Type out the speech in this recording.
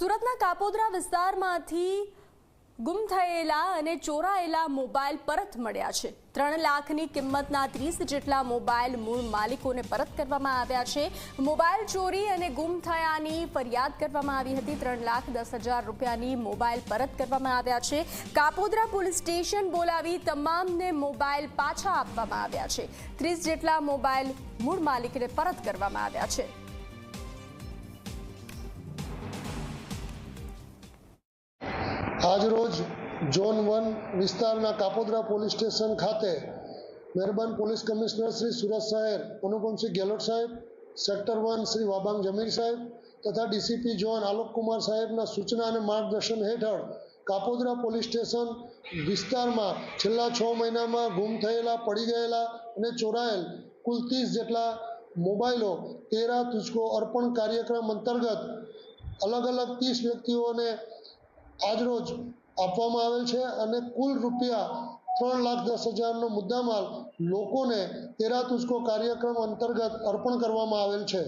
સુરતના કાપોદરા વિસ્તારમાંથી ગુમ થયેલા અને ચોરાયેલા મોબાઈલ પરત મળ્યા છે. ત્રણ લાખની કિંમતના ત્રીસ જેટલા મોબાઈલ મૂળ માલિકોને પરત કરવામાં આવ્યા છે. મોબાઈલ ચોરી અને ગુમ થયાની ફરિયાદ કરવામાં આવી હતી. ત્રણ લાખ દસ હજાર રૂપિયાની મોબાઈલ પરત કરવામાં આવ્યા છે. કાપોદરા પોલીસ સ્ટેશન બોલાવી તમામને મોબાઈલ પાછા આપવામાં આવ્યા છે. ત્રીસ જેટલા મોબાઈલ મૂળ માલિકને પરત કરવામાં આવ્યા છે. આજરોજ ઝોન વન વિસ્તારના કાપોદ્રા પોલીસ સ્ટેશન ખાતે મહેરબાન પોલીસ કમિશનર શ્રી સુરત શહેર અનુપમસિંહ ગેહલોત સાહેબ, સેક્ટર વન શ્રી વાબાંગ જમીર સાહેબ તથા ડીસીપી ઝોન આલોકકુમાર સાહેબના સૂચના અને માર્ગદર્શન હેઠળ કાપોદ્રા પોલીસ સ્ટેશન વિસ્તારમાં છેલ્લા છ મહિનામાં ગુમ થયેલા, પડી ગયેલા અને ચોરાયેલ કુલ ત્રીસ જેટલા મોબાઈલો તેરા તુચકો અર્પણ કાર્યક્રમ અંતર્ગત અલગ અલગ ત્રીસ વ્યક્તિઓને આજરોજ આપવામાં આવેલ છે અને કુલ રૂપિયા ત્રણ લાખ દસ હજારનો મુદ્દામાલ લોકોને તેરા તુસ્કો કાર્યક્રમ અંતર્ગત અર્પણ કરવામાં આવેલ છે.